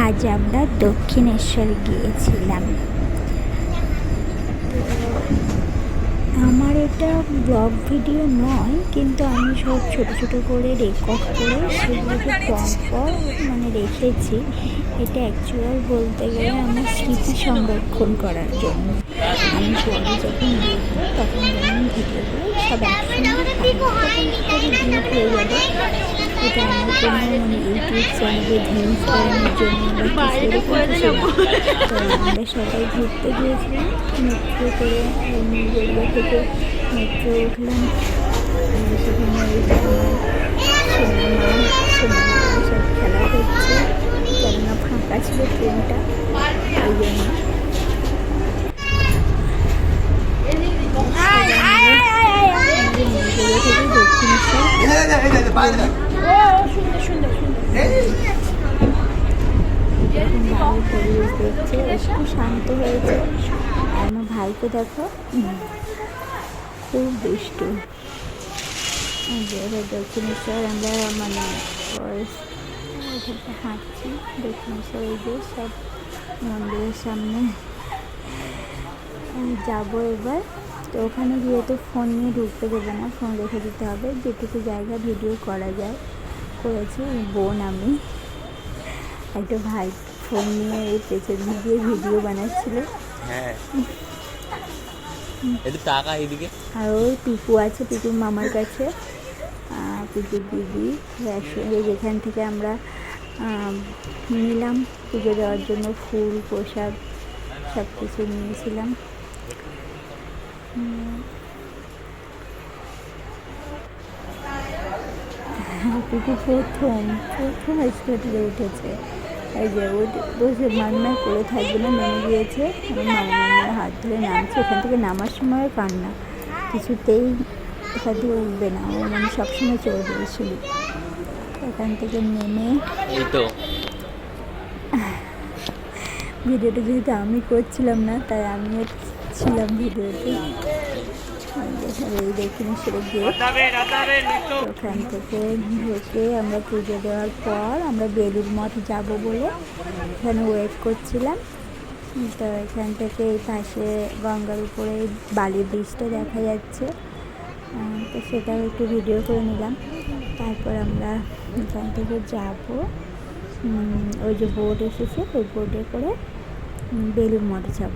আজ আমরা দক্ষিণেশ্বর গিয়েছিলাম। আমার এটা ব্লগ ভিডিও নয়, কিন্তু আমি সব ছোট ছোট করে রেকর্ড করে সেগুলোকে পর মানে রেখেছি। এটা অ্যাকচুয়াল বলতে গেলে আমার স্মৃতি সংরক্ষণ করার জন্য। আমি পরে যখন দেখব তখন যেমন ভিডিওগুলো সব একসঙ্গে হয়ে যাবে। এটা আমার কোনো মানে ইউটিউব চ্যানেলে ভিউজ করানোর জন্য আমরা সবাই ঘুরতে গিয়েছিলাম মেট্রো করে রেলওয়ে থেকে মেট্রো উঠলাম সব খেলা হচ্ছে কেননা ফাঁকা ছিল ট্রেনটা ওই জন্য থেকে দক্ষিণেশ্বর এখন ভালো পরিবেশ দেখছে একটু শান্ত হয়েছে। আমার ভাইকে দেখো, খুব দুষ্টু। দক্ষিণেশ্বর আমরা মানে হাঁটছি। দক্ষিণেশ্বর এই যে সব মন্দিরের সামনে। যাব এবার। তো ওখানে গিয়ে তো ফোন নিয়ে ঢুকতে দেবে না ফোন রেখে দিতে হবে। যেটুকু জায়গা ভিডিও করা যায়, করেছি বোন আমি। একটা ভাই ফোন নিয়ে এই পেছন দিয়ে ভিডিও বানাচ্ছিল। হ্যাঁ। একটু টাকা এদিকে আর ওই পিকু আছে পিকুর মামার কাছে। পিকুর দিদি একসঙ্গে যেখান থেকে আমরা নিলাম। পুজো দেওয়ার জন্য ফুল প্রসাদ সব কিছু নিয়েছিলাম। উম, পিকু প্রথম প্রথম স্কুটিতে উঠেছে। এই যে ও বসে মান্না করে থাকবে না। নেমে গিয়েছে। মামা মামার হাত ধরে নামছে। এখান থেকে নামার সময় কান্না। কিছুতেই এখান থেকে উঠবে না। ও মানে সবসময় চলে গিয়েছিল এখান থেকে নেমে এই তো। ভিডিওটা যেহেতু আমি করছিলাম না তাই আমিও ছিলাম ভিডিওতে। ওখান থেকে ঢুকে আমরা পুজো দেওয়ার পর আমরা বেলুর মঠ যাব বলে এখানে ওয়েট করছিলাম। তো এখান থেকে এই পাশে গঙ্গার উপরে বালির ব্রিজটা দেখা যাচ্ছে। তো সেটাও একটু ভিডিও করে নিলাম। তারপর আমরা এখান থেকে যাব। ওই যে বোর্ড এসেছে, ওই বোর্ডে করে বেলুর মঠ যাব।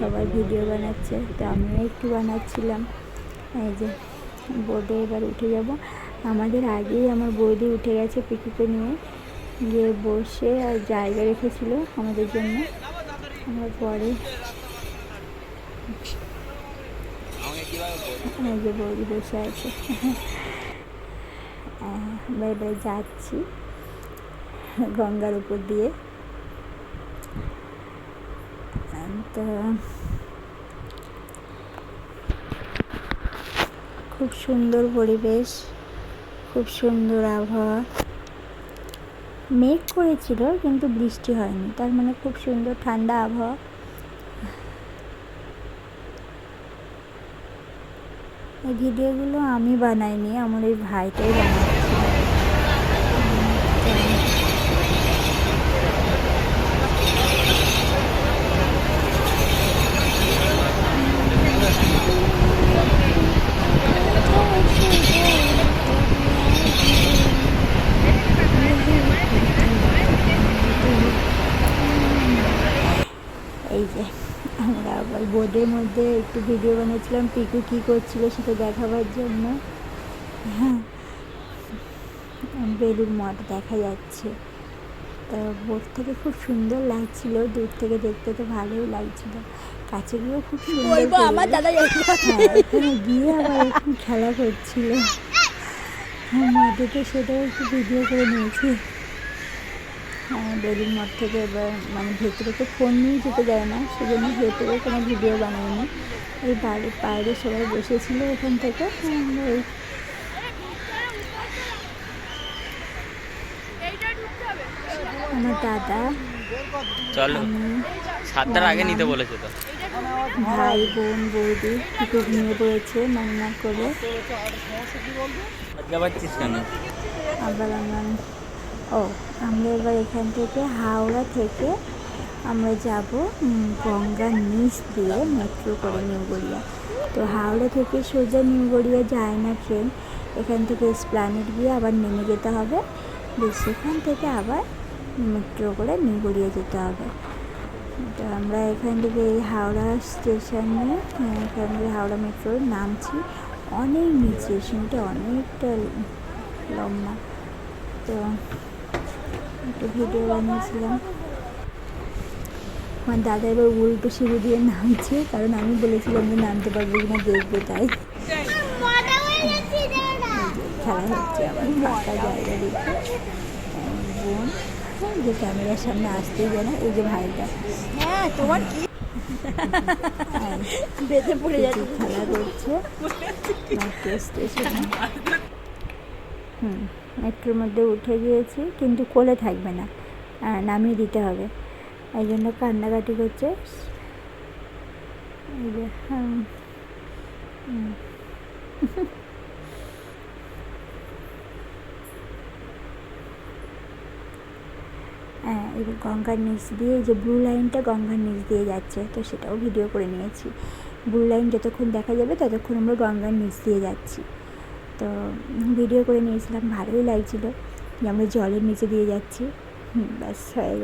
সবাই ভিডিও বানাচ্ছে, তো আমিও একটু বানাচ্ছিলাম। এই যে বোর্ডে এবার উঠে যাব। আমাদের আগেই আমার বৌদি উঠে গেছে পিকুকে নিয়ে। গিয়ে বসে আর জায়গা রেখেছিল আমাদের জন্য। আমরা পরে যে বৌদি বসে আছে। আমরা এবারে যাচ্ছি গঙ্গার উপর দিয়ে। তো খুব সুন্দর পরিবেশ, খুব সুন্দর আবহাওয়া। মেঘ করেছিল কিন্তু বৃষ্টি হয়নি, তার মানে খুব সুন্দর ঠান্ডা আবহাওয়া। এই ভিডিওগুলো আমি বানাইনি, আমার ওই ভাইটাই বানাচ্ছিল এই যে আমরা আবার বোর্ডের মধ্যে একটু ভিডিও বানিয়েছিলাম পিকু কী করছিল সেটা দেখাবার জন্য। হ্যাঁ বেলুর মঠ দেখা যাচ্ছে। তা বোর্ড থেকে খুব সুন্দর লাগছিল দূর থেকে দেখতে তো ভালোই লাগছিল। কাছে গিয়েও খুব সুন্দর আমার দাদা হ্যাঁ এখানে গিয়ে আবার খেলা করছিল। হ্যাঁ মাঠে তো সেটাও একটু ভিডিও করে নিয়েছি। বেলুর মঠ থেকে এবার মানে ভেতরে তো ফোন নিয়ে যেতে দেয় না সেজন্য ভেতরে কোনো ভিডিও বানাইনি। এই বাড়ির বাইরে সবাই বসেছিল ওখান থেকে। ওই আমার দাদা চলো সাতটার আগে নিতে বলেছে তো। ভাই বোন বৌদি একটু ঘুমিয়ে পড়েছে মান্না করে। আবার আমরা ও, আমরা এবার এখান থেকে হাওড়া থেকে আমরা যাব গঙ্গার নিচ দিয়ে মেট্রো করে নিউ গড়িয়া তো হাওড়া থেকে সোজা নিউ গড়িয়া যায় না ট্রেন এখান থেকে স্প্লানেট গিয়ে আবার নেমে যেতে হবে। সেখান থেকে আবার মেট্রো করে নিউ গড়িয়া যেতে হবে। তো আমরা এখান থেকে এই হাওড়া স্টেশনে এখান থেকে হাওড়া মেট্রোর নামছি। অনেক নিচ স্টেশনটা অনেকটা লম্বা। তো একটু ভিডিও বানিয়েছিলাম। আমার দাদা এবার উল্টো সিঁড়ি দিয়ে নামছে কারণ আমি বলেছিলাম যে নামতে পারব কিনা দেখব তাই। খেলা হচ্ছে ফাঁকা জায়গা দেখে। বোন যে ক্যামেরার সামনে আসতেই যায় না এই যে ভাইটা। হ্যাঁ তোমার কি? বেঁধে পড়ে যাচ্ছে। খেলা করছে। হুম, মেট্রোর মধ্যে উঠে গিয়েছি, কিন্তু কোলে থাকবে না। নামিয়ে দিতে হবে। এই জন্য কান্নাকাটি করছে। হ্যাঁ এই গঙ্গার নিচ দিয়ে যে ব্লু লাইনটা গঙ্গার নিচ দিয়ে যাচ্ছে, তো সেটাও ভিডিও করে নিয়েছি। ব্লু লাইন যতক্ষণ দেখা যাবে, ততক্ষণ আমরা গঙ্গার নিচ দিয়ে যাচ্ছি। তো ভিডিও করে নিয়েছিলাম ভালোই লাগছিল যে আমরা জলের নিচে দিয়ে যাচ্ছি ব্যাস হয়ে।